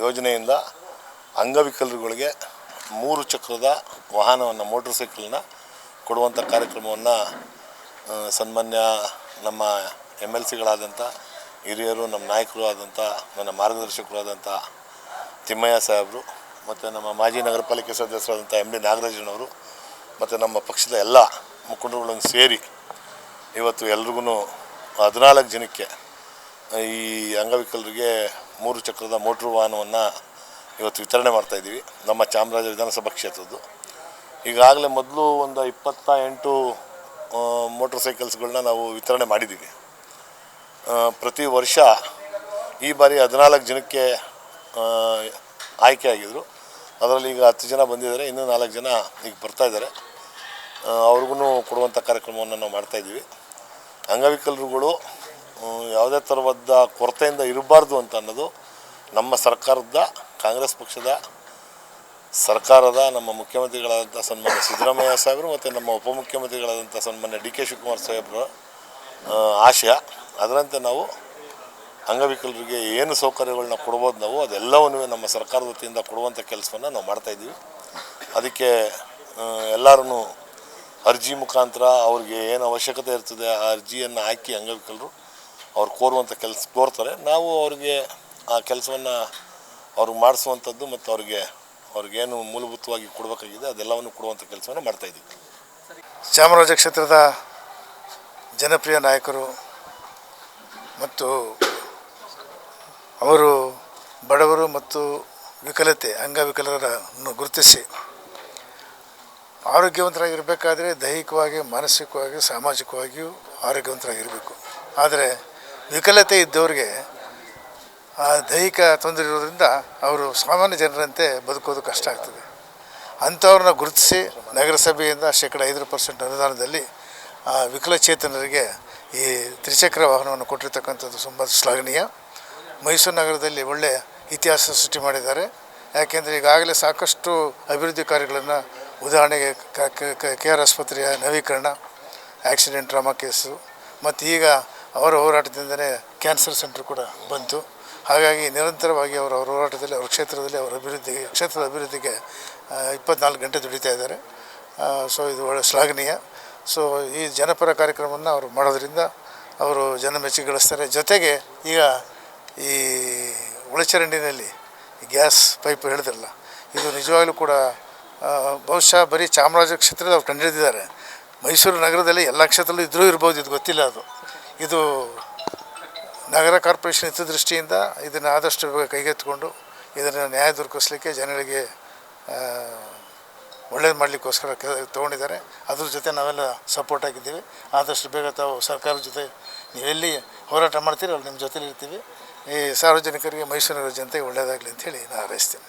ಯೋಜನೆಯಿಂದ ಅಂಗವಿಕಲರುಗಳಿಗೆ ಮೂರು ಚಕ್ರದ ವಾಹನವನ್ನು ಮೋಟ್ರ್ ಸೈಕಲ್ನ ಕೊಡುವಂಥ ಕಾರ್ಯಕ್ರಮವನ್ನು ಸನ್ಮಾನ್ಯ ನಮ್ಮ ಎಂ ಎಲ್ ಸಿಗಳಾದಂಥ ಹಿರಿಯರು, ನಮ್ಮ ನಾಯಕರು ಆದಂಥ, ನನ್ನ ಮಾರ್ಗದರ್ಶಕರು ಆದಂಥ ತಿಮ್ಮಯ್ಯ ಸಾಹೇಬರು, ಮತ್ತು ನಮ್ಮ ಮಾಜಿ ನಗರ ಪಾಲಿಕೆ ಸದಸ್ಯರಾದಂಥ ಎಂ ಡಿ ನಾಗರಾಜನವರು, ಮತ್ತು ನಮ್ಮ ಪಕ್ಷದ ಎಲ್ಲ ಮುಖಂಡರುಗಳನ್ನು ಸೇರಿ ಇವತ್ತು ಎಲ್ರಿಗೂ ಹದಿನಾಲ್ಕು ಜನಕ್ಕೆ ಈ ಅಂಗವಿಕಲರಿಗೆ ಮೂರು ಚಕ್ರದ ಮೋಟ್ರು ವಾಹನವನ್ನು ಇವತ್ತು ವಿತರಣೆ ಮಾಡ್ತಾಯಿದ್ದೀವಿ ನಮ್ಮ ಚಾಮರಾಜ ವಿಧಾನಸಭಾ ಕ್ಷೇತ್ರದ್ದು. ಈಗಾಗಲೇ ಮೊದಲು ಒಂದು ಇಪ್ಪತ್ತ ಎಂಟು ಮೋಟ್ರ್ ಸೈಕಲ್ಸ್ಗಳನ್ನ ನಾವು ವಿತರಣೆ ಮಾಡಿದ್ದೀವಿ. ಪ್ರತಿ ವರ್ಷ ಈ ಬಾರಿ ಹದಿನಾಲ್ಕು ಜನಕ್ಕೆ ಆಯ್ಕೆ ಆಗಿದ್ದರು ಅದರಲ್ಲಿ ಈಗ ಹತ್ತು ಜನ ಬಂದಿದ್ದಾರೆ, ಇನ್ನೂ ನಾಲ್ಕು ಜನ ಈಗ ಬರ್ತಾ ಇದ್ದಾರೆ. ಅವ್ರಿಗೂ ಕೊಡುವಂಥ ಕಾರ್ಯಕ್ರಮವನ್ನು ನಾವು ಮಾಡ್ತಾಯಿದ್ದೀವಿ ಅಂಗವಿಕಲರುಗಳು ಯಾವುದೇ ಥರವಾದ ಕೊರತೆಯಿಂದ ಇರಬಾರ್ದು ಅಂತ ಅನ್ನೋದು ನಮ್ಮ ಸರ್ಕಾರದ, ಕಾಂಗ್ರೆಸ್ ಪಕ್ಷದ ಸರ್ಕಾರದ, ನಮ್ಮ ಮುಖ್ಯಮಂತ್ರಿಗಳಾದಂಥ ಸನ್ಮಾನ್ಯ ಸಿದ್ದರಾಮಯ್ಯ ಸಾಹೇಬರು ಮತ್ತು ನಮ್ಮ ಉಪಮುಖ್ಯಮಂತ್ರಿಗಳಾದಂಥ ಸನ್ಮಾನ್ಯ ಡಿ ಕೆ ಶಿವಕುಮಾರ್ ಸಾಹೇಬರ ಆಶಯ. ಅದರಂತೆ ನಾವು ಅಂಗವಿಕಲರಿಗೆ ಏನು ಸೌಕರ್ಯಗಳನ್ನ ಕೊಡ್ಬೋದು ನಾವು, ಅದೆಲ್ಲವನ್ನೂ ನಮ್ಮ ಸರ್ಕಾರದ ವತಿಯಿಂದ ಕೊಡುವಂಥ ಕೆಲಸವನ್ನು ನಾವು ಮಾಡ್ತಾಯಿದ್ದೀವಿ ಅದಕ್ಕೆ ಎಲ್ಲರೂ ಅರ್ಜಿ ಮುಖಾಂತರ ಅವ್ರಿಗೆ ಏನು ಅವಶ್ಯಕತೆ ಇರ್ತದೆ ಆ ಅರ್ಜಿಯನ್ನು ಹಾಕಿ ಅಂಗವಿಕಲರು ಅವ್ರು ಕೋರುವಂಥ ಕೆಲಸ ಕೋರ್ತಾರೆ. ನಾವು ಅವ್ರಿಗೆ ಆ ಕೆಲಸವನ್ನು ಅವ್ರಿಗೆ ಮಾಡಿಸುವಂಥದ್ದು ಮತ್ತು ಅವ್ರಿಗೆ ಅವ್ರಿಗೇನು ಮೂಲಭೂತವಾಗಿ ಕೊಡಬೇಕಾಗಿದೆ, ಅದೆಲ್ಲವನ್ನು ಕೊಡುವಂಥ ಕೆಲಸವನ್ನು ಮಾಡ್ತಾಯಿದ್ದೀವಿ ಚಾಮರಾಜ ಕ್ಷೇತ್ರದ ಜನಪ್ರಿಯ ನಾಯಕರು ಮತ್ತು ಅವರು ಬಡವರು ಮತ್ತು ವಿಕಲತೆ, ಅಂಗವಿಕಲರನ್ನು ಗುರುತಿಸಿ ಆರೋಗ್ಯವಂತರಾಗಿರಬೇಕಾದ್ರೆ ದೈಹಿಕವಾಗಿ, ಮಾನಸಿಕವಾಗಿ, ಸಾಮಾಜಿಕವಾಗಿಯೂ ಆರೋಗ್ಯವಂತರಾಗಿರಬೇಕು. ಆದರೆ ವಿಕಲತೆ ಇದ್ದವ್ರಿಗೆ ದೈಹಿಕ ತೊಂದರೆ ಇರೋದ್ರಿಂದ ಅವರು ಸಾಮಾನ್ಯ ಜನರಂತೆ ಬದುಕೋದು ಕಷ್ಟ ಆಗ್ತದೆ. ಅಂಥವ್ರನ್ನ ಗುರುತಿಸಿ ನಗರಸಭೆಯಿಂದ ಶೇಕಡ ಐದು ಪರ್ಸೆಂಟ್ ಅನುದಾನದಲ್ಲಿ ಆ ವಿಕಲಚೇತನರಿಗೆ ಈ ತ್ರಿಚಕ್ರ ವಾಹನವನ್ನು ಕೊಟ್ಟಿರ್ತಕ್ಕಂಥದ್ದು ತುಂಬ ಶ್ಲಾಘನೀಯ. ಮೈಸೂರು ನಗರದಲ್ಲಿ ಒಳ್ಳೆಯ ಇತಿಹಾಸ ಸೃಷ್ಟಿ ಮಾಡಿದ್ದಾರೆ. ಯಾಕೆಂದರೆ ಈಗಾಗಲೇ ಸಾಕಷ್ಟು ಅಭಿವೃದ್ಧಿ ಕಾರ್ಯಗಳನ್ನು ಉದಾಹರಣೆಗೆ ಕೆ ಆರ್ ಆಸ್ಪತ್ರೆಯ ನವೀಕರಣ, ಆಕ್ಸಿಡೆಂಟ್ ಡ್ರಾಮಾ ಕೇಸು ಮತ್ತು ಈಗ ಅವರ ಹೋರಾಟದಿಂದಲೇ ಕ್ಯಾನ್ಸರ್ ಸೆಂಟರ್ ಕೂಡ ಬಂತು. ಹಾಗಾಗಿ ನಿರಂತರವಾಗಿ ಅವರ ಅವರ ಹೋರಾಟದಲ್ಲಿ, ಅವರ ಕ್ಷೇತ್ರದಲ್ಲಿ, ಅವರ ಅಭಿವೃದ್ಧಿಗೆ, ಕ್ಷೇತ್ರದ ಅಭಿವೃದ್ಧಿಗೆ ಇಪ್ಪತ್ನಾಲ್ಕು ಗಂಟೆ ದುಡಿತಾ ಇದ್ದಾರೆ ಸೊ ಇದು ಒಳ್ಳೆ ಶ್ಲಾಘನೀಯ. ಸೊ ಈ ಜನಪರ ಕಾರ್ಯಕ್ರಮವನ್ನು ಅವರು ಮಾಡೋದರಿಂದ ಅವರು ಜನ ಮೆಚ್ಚುಗಳಿಸ್ತಾರೆ ಜೊತೆಗೆ ಈಗ ಈ ಒಳಚರಂಡಿನಲ್ಲಿ ಗ್ಯಾಸ್ ಪೈಪ್ ಹೇಳಿದ್ರಲ್ಲ, ಇದು ನಿಜವಾಗಲೂ ಕೂಡ ಬಹುಶಃ ಬರೀ ಚಾಮರಾಜ ಕ್ಷೇತ್ರದ ಅವ್ರು ಕಂಡುಹಿಡಿದಿದ್ದಾರೆ ಮೈಸೂರು ನಗರದಲ್ಲಿ ಎಲ್ಲ ಕ್ಷೇತ್ರದಲ್ಲೂ ಇದ್ರೂ ಇರ್ಬೋದು, ಇದು ಗೊತ್ತಿಲ್ಲ ಅದು. ಇದು ನಗರ ಕಾರ್ಪೊರೇಷನ್ ಹಿತದೃಷ್ಟಿಯಿಂದ ಇದನ್ನು ಆದಷ್ಟು ಕೈಗೆತ್ತಿಕೊಂಡು ಇದನ್ನು ನ್ಯಾಯ ದೊರಕಿಸ್ಲಿಕ್ಕೆ ಜನಗಳಿಗೆ ಒಳ್ಳೇದು ಮಾಡಲಿಕ್ಕೋಸ್ಕರ ತೊಗೊಂಡಿದ್ದಾರೆ. ಅದ್ರ ಜೊತೆ ನಾವೆಲ್ಲ ಸಪೋರ್ಟ್ ಆಗಿದ್ದೀವಿ. ಆದಷ್ಟು ಬೇಗ ತಾವು ಸರ್ಕಾರದ ಜೊತೆ ನೀವೆಲ್ಲಿ ಹೋರಾಟ ಮಾಡ್ತೀರಿ ಅಲ್ಲಿ ನಿಮ್ಮ ಜೊತೆಲಿ ಇರ್ತೀವಿ. ಈ ಸಾರ್ವಜನಿಕರಿಗೆ ಮೈಸೂರಿನ ಜನತೆಗೆ ಒಳ್ಳೆಯದಾಗಲಿ ಅಂತೇಳಿ ನಾನು ಹಾರೈಸ್ತೀನಿ.